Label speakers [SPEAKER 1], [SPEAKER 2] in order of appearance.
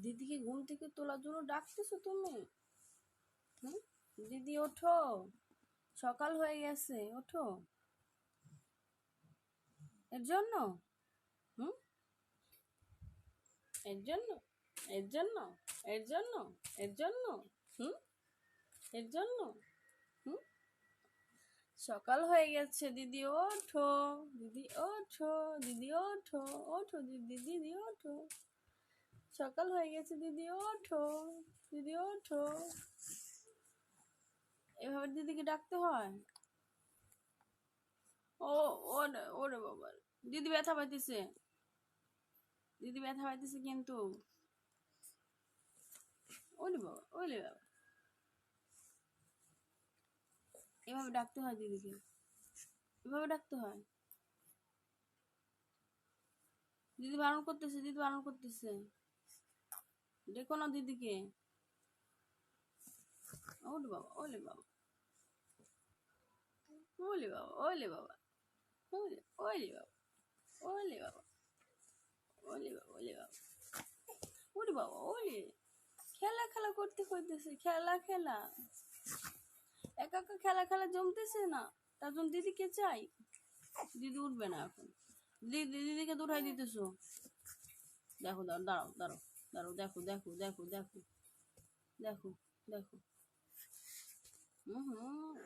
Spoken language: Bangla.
[SPEAKER 1] দিদিকে ঘুম থেকে তোলার জন্য ডাকতেছো তুমি? হুম? দিদি, ওঠো। সকাল হয়ে গেছে, ওঠো। এর জন্য? হুম? এর জন্য? এর জন্য? এর জন্য? এর জন্য? হুম? এর জন্য? হুম? সকাল হয়ে গেছে, দিদি, ওঠো। দিদি ওঠো। দিদি, ওঠো। ওঠো, দিদি দিদি, ওঠো। সকাল হয়ে গেছে, দিদি ওঠো দিদি ওঠো। এভাবে দিদিকে ডাকতে হয়? ও ওরে ওরে বাবা। দিদি ব্যথা পাইতেছে। দিদি ব্যথা পাইতেছে কিন্তু। ওলে বাবা ওলে বাবা। এভাবে ডাকতে হয় দিদিকে। এভাবে ডাকতে হয়। দিদি বারণ করতেছে, দিদি বারণ করতেছে। দেখো না দিদিকে। ওলে বাবা ওলে বাবা। ওলে বাবা ওলে বাবা। ওলে ওলে বাবা ওলে বাবা। ওলে বাবা ওলে বাবা। ওরে বাবা ওলে খেলা খেলা করতে করতেছে, খেলা খেলা। একা একা খেলা খেলা জমতেছে না। তার জন্য দিদিকে চাই? দিদি উঠবে না এখন। দিদি, দিদিকে দূরাই দিতেছো। দেখো, দাঁড়াও দাঁড়াও। দাঁড়াও দেখো দেখো দেখো দেখো দেখো দেখো। হুম হুম।